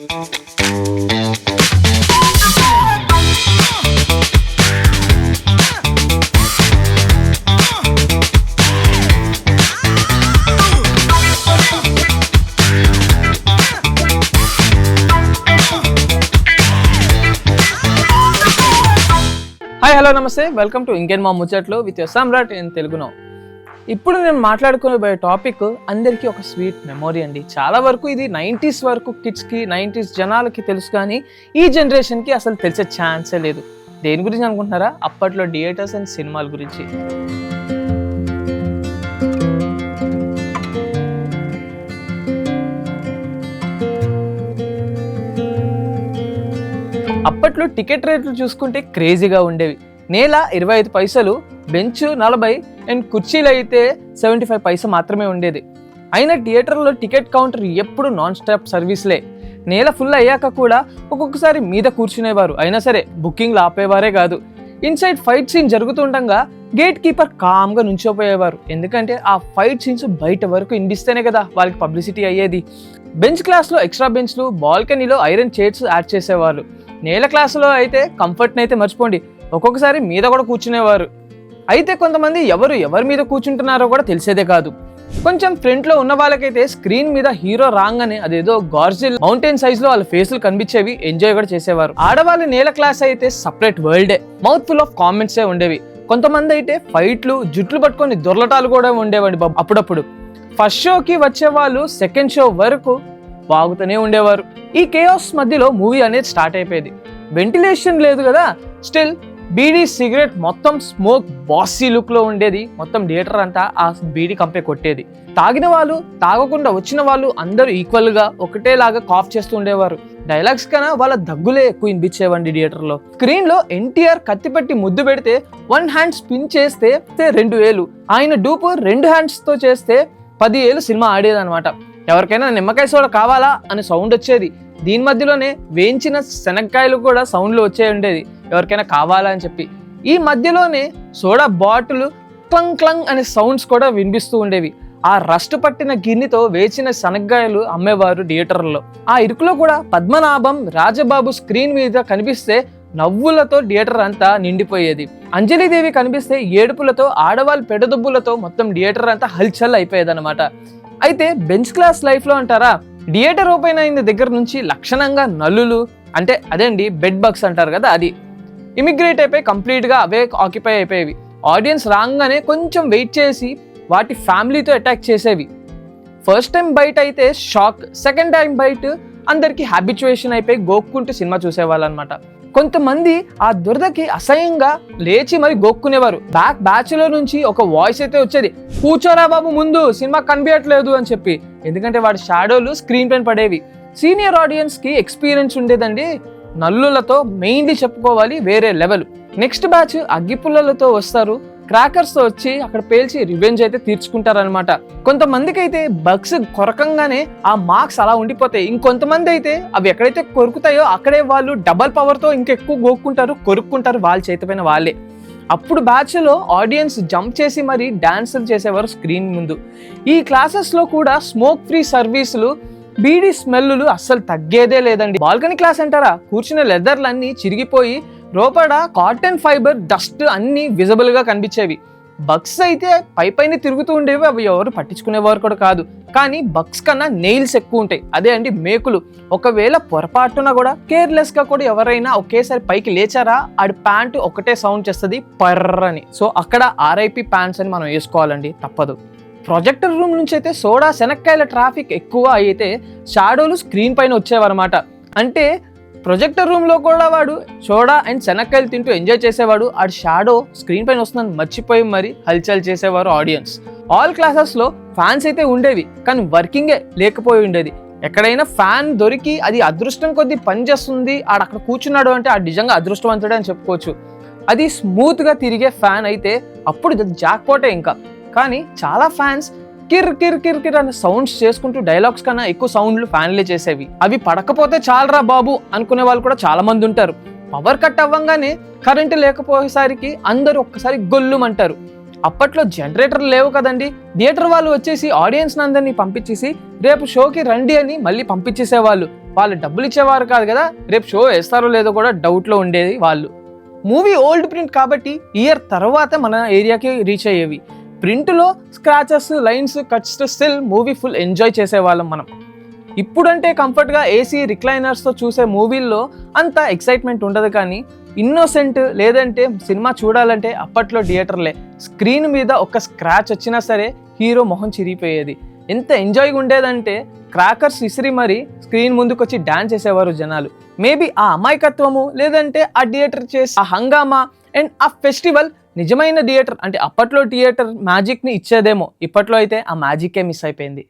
Hi hello నమస్తే. Welcome to ఇంకెన్ మా ముచ్చట్లు విత్ సమ్రాట్ ఇన్ తెలుగునో ఇప్పుడు నేను మాట్లాడుకునే టాపిక్ అందరికీ ఒక స్వీట్ మెమొరీ అండి. చాలా వరకు ఇది నైంటీస్ వరకు కిడ్స్కి నైంటీస్ జనాలకి తెలుసు కానీ ఈ జనరేషన్కి అసలు తెలిసే ఛాన్సే లేదు. దేని గురించి అనుకుంటున్నారా? అప్పట్లో థియేటర్స్ అండ్ సినిమాల గురించి. అప్పట్లో టికెట్ రేట్లు చూసుకుంటే క్రేజీగా ఉండేవి. నేల ఇరవై ఐదు పైసలు బెంచ్ నలభై అండ్ కుర్చీలు అయితే సెవెంటీ ఫైవ్ పైసా మాత్రమే ఉండేది. అయినా థియేటర్లో టికెట్ కౌంటర్ ఎప్పుడు నాన్ స్టాప్ సర్వీస్లే. నేల ఫుల్ అయ్యాక కూడా ఒక్కొక్కసారి మీద కూర్చునేవారు. అయినా సరే బుకింగ్లు ఆపేవారే కాదు. ఇన్సైడ్ ఫైట్ సీన్ జరుగుతుండగా గేట్ కీపర్ కామ్గా నుంచోపోయేవారు. ఎందుకంటే ఆ ఫైట్ సీన్స్ బయట వరకు వినిపిస్తేనే కదా వాళ్ళకి పబ్లిసిటీ అయ్యేది. బెంచ్ క్లాస్లో ఎక్స్ట్రా బెంచ్లు బాల్కనీలో ఐరన్ చైర్స్ యాడ్ చేసేవాళ్ళు. నేల క్లాసులో అయితే కంఫర్ట్ని అయితే మర్చిపోండి. ఒక్కొక్కసారి మీద కూడా కూర్చునేవారు. అయితే కొంతమంది ఎవరు ఎవరి మీద కూర్చుంటున్నారో కూడా తెలిసేదే కాదు. కొంచెం ఫ్రంట్లో ఉన్న వాళ్ళకైతే స్క్రీన్ మీద హీరో రాగానే అదేదో గార్జిల్ మౌంటైన్ సైజ్లో వాళ్ళ ఫేసులు కనిపించేవి ఎంజాయ్ కూడా చేసేవారు. ఆడవాళ్ళ నేల క్లాస్ అయితే సపరేట్ వరల్డే మౌత్ ఫుల్ ఆఫ్ కామెంట్సే ఉండేవి. కొంతమంది అయితే ఫైట్లు జుట్లు పట్టుకొని దొర్లటాలు కూడా ఉండేవండి బాబు అప్పుడప్పుడు. ఫస్ట్ షోకి వచ్చే వాళ్ళు సెకండ్ షో వరకు వాగుతూనే ఉండేవారు. ఈ కేఆస్ మధ్యలో మూవీ అనేది స్టార్ట్ అయిపోయేది. వెంటిలేషన్ లేదు కదా స్టిల్ బీడీ సిగరెట్ మొత్తం స్మోక్ బాసీ లుక్లో ఉండేది. మొత్తం థియేటర్ అంతా ఆ బీడీ కంపే కొట్టేది. తాగిన వాళ్ళు తాగకుండా వచ్చిన వాళ్ళు అందరూ ఈక్వల్గా ఒకటేలాగా కాఫ్ చేస్తూ ఉండేవారు. డైలాగ్స్ కన్నా వాళ్ళ దగ్గులే ఎక్కువ వినిపించేవండి థియేటర్లో. స్క్రీన్లో ఎన్టీఆర్ కత్తిపెట్టి ముద్దు పెడితే వన్ హ్యాండ్ స్పిన్ చేస్తే రెండు వేలు. ఆయన డూపు రెండు హ్యాండ్స్తో చేస్తే పది ఏళ్ళు సినిమా ఆడేదనమాట ఎవరికైనా నిమ్మకాయ సోడ కావాలా అని సౌండ్ వచ్చేది. దీని మధ్యలోనే వేయించిన శనక్కాయలు కూడా సౌండ్లు వచ్చే ఉండేది. ఎవరికైనా కావాలా అని చెప్పి. ఈ మధ్యలోనే సోడా బాటిల్ క్లంగ్ క్లంగ్ అనే సౌండ్స్ కూడా వినిపిస్తూ ఉండేవి. ఆ రస్ట్ పట్టిన గిన్నెతో వేచిన శనగాయలు అమ్మేవారు థియేటర్లో ఆ ఇరుకులో కూడా పద్మనాభం రాజబాబు స్క్రీన్ మీద కనిపిస్తే నవ్వులతో థియేటర్ అంతా నిండిపోయేది. అంజలిదేవి కనిపిస్తే ఏడుపులతో ఆడవాళ్ళు పెడదుబ్బులతో మొత్తం థియేటర్ అంతా హల్చల్ అయిపోయేదన్నమాట. అయితే బెంచ్ క్లాస్ లైఫ్లో అంటారా? థియేటర్ ఓపెన్ అయిన దగ్గర నుంచి లక్షణంగా నల్లులు అంటే అదేండి బెడ్ బగ్స్ అంటారు కదా అది. ఇమిగ్రేట్ అయిపోయి కంప్లీట్గా అవే ఆక్యుపై అయిపోయేవి. ఆడియన్స్ రాగానే కొంచెం వెయిట్ చేసి వాటి ఫ్యామిలీతో అటాక్ చేసేవి. ఫస్ట్ టైం బయట అయితే షాక్ సెకండ్ టైం బయట అందరికీ హ్యాబిచుయేషన్ అయిపోయి గోక్కుంటూ సినిమా చూసేవాళ్ళు అనమాట కొంతమంది ఆ దురదకి అసహ్యంగా లేచి మరి గోక్కునేవారు. బ్యాక్ బ్యాచ్లో నుంచి ఒక వాయిస్ అయితే వచ్చేది కూర్చోరా బాబు ముందు సినిమా కనిపించట్లేదు అని చెప్పి. ఎందుకంటే వాడి షాడోలు స్క్రీన్ పైన పడేవి. సీనియర్ ఆడియన్స్కి ఎక్స్పీరియన్స్ ఉండేదండి నల్లులతో మెయిన్లీ చెప్పుకోవాలి వేరే లెవెల్. నెక్స్ట్ బ్యాచ్ అగ్గిపుల్లలతో వస్తారు. క్రాకర్స్తో వచ్చి అక్కడ పేల్చి రివెంజ్ అయితే తీర్చుకుంటారనమాట కొంతమందికి అయితే బగ్స్ కొరకంగానే ఆ మార్క్స్ అలా ఉండిపోతాయి. ఇంకొంతమంది అయితే అవి ఎక్కడైతే కొరుకుతాయో అక్కడే వాళ్ళు డబల్ పవర్తో ఇంకెక్కువ గోక్కుంటారు కొరుక్కుంటారు వాళ్ళ చేతిపైన వాళ్ళే. అప్పుడు బ్యాచ్లో ఆడియన్స్ జంప్ చేసి మరి డాన్సులు చేసేవారు స్క్రీన్ ముందు. ఈ క్లాసెస్లో కూడా స్మోక్ ఫ్రీ సర్వీసులు బీడీ స్మెల్లు అస్సలు తగ్గేదే లేదండి. బాల్కనీ క్లాస్ అంటారా? కూర్చున్న లెదర్లు అన్నీ చిరిగిపోయి లోపల కాటన్ ఫైబర్ డస్ట్ అన్నీ విజబుల్గా కనిపించేవి. బగ్స్ అయితే పై పైన తిరుగుతూ ఉండేవి అవి ఎవరు పట్టించుకునేవారు కూడా కాదు. కానీ బగ్స్ కన్నా నెయిల్స్ ఎక్కువ ఉంటాయి. అదే అండి మేకులు. ఒకవేళ పొరపాటున కూడా కేర్లెస్గా కూడా ఎవరైనా ఒకేసారి పైకి లేచారా? ఆడి ప్యాంట్ ఒకటే సౌండ్ చేస్తుంది పర్రని. సో అక్కడ ఆర్ఐపి ప్యాంట్స్ అని మనం వేసుకోవాలండి. తప్పదు. ప్రొజెక్టర్ రూమ్ నుంచి అయితే సోడా శనక్కాయల ట్రాఫిక్ ఎక్కువ అయితే షాడోలు స్క్రీన్ పైన వచ్చేవన్నమాట అంటే ప్రొజెక్టర్ రూమ్లో కూడా వాడు సోడా అండ్ శనక్కాయలు తింటూ ఎంజాయ్ చేసేవాడు. ఆ షాడో స్క్రీన్ పైన వస్తుందని మర్చిపోయి మరి హల్చల్ చేసేవారు ఆడియన్స్. ఆల్ క్లాసెస్లో ఫ్యాన్స్ అయితే ఉండేవి కానీ వర్కింగే లేకపోయి ఉండేది. ఎక్కడైనా ఫ్యాన్ దొరికి అది అదృష్టం కొద్దీ పనిచేస్తుంది ఆడ అక్కడ కూర్చున్నాడు అంటే ఆ నిజంగా అదృష్టవంతుడే అని చెప్పుకోవచ్చు. అది స్మూత్గా తిరిగే ఫ్యాన్ అయితే అప్పుడు జాక్పోటే ఇంకా. కానీ చాలా ఫ్యాన్స్ కిర్ కిర్ కిర్ కిర్ అనే సౌండ్స్ చేసుకుంటూ డైలాగ్స్ కన్నా ఎక్కువ సౌండ్లు ఫ్యాన్లే చేసేవి. అవి పడకపోతే చాలరా బాబు అనుకునే వాళ్ళు కూడా చాలా మంది ఉంటారు. పవర్ కట్ అవ్వంగానే కరెంటు లేకపోయేసరికి అందరూ ఒక్కసారి గొల్లుమంటారు. అప్పట్లో జనరేటర్ లేవు కదండి. థియేటర్ వాళ్ళు వచ్చేసి ఆడియన్స్ అందరినీ పంపించేసి రేపు షోకి రండి అని మళ్ళీ పంపించేసేవాళ్ళు. వాళ్ళు డబ్బులు ఇచ్చేవారు కాదు కదా. రేపు షో వేస్తారో లేదో కూడా డౌట్లో ఉండేది వాళ్ళు. మూవీ ఓల్డ్ ప్రింట్ కాబట్టి ఇయర్ తర్వాత మన ఏరియాకి రీచ్ అయ్యేవి. ప్రింట్లో scratches lines cuts still movie full enjoy చేసేవాళ్ళం మనం. ఇప్పుడంటే కంఫర్ట్గా ఏసీ రిక్లైనర్స్తో చూసే మూవీల్లో అంత ఎక్సైట్మెంట్ ఉండదు కానీ ఇన్నోసెంట్ లేదంటే సినిమా చూడాలంటే అప్పట్లో థియేటర్లే. స్క్రీన్ మీద ఒక స్క్రాచ్ వచ్చినా సరే హీరో మొహం చిరిగిపోయేది. ఎంత ఎంజాయ్గా ఉండేదంటే క్రాకర్స్ విసిరి మరి స్క్రీన్ ముందుకు వచ్చి డాన్స్ చేసేవారు జనాలు. మేబీ ఆ అమాయకత్వము లేదంటే ఆ థియేటర్ చేసే ఆ హంగామా అండ్ ఆ ఫెస్టివల్ నిజమైన థియేటర్ అంటే అప్పట్లో థియేటర్ మ్యాజిక్ని ఇచ్చేదేమో. ఇప్పట్లో అయితే ఆ మ్యాజిక్కే మిస్ అయిపోయింది.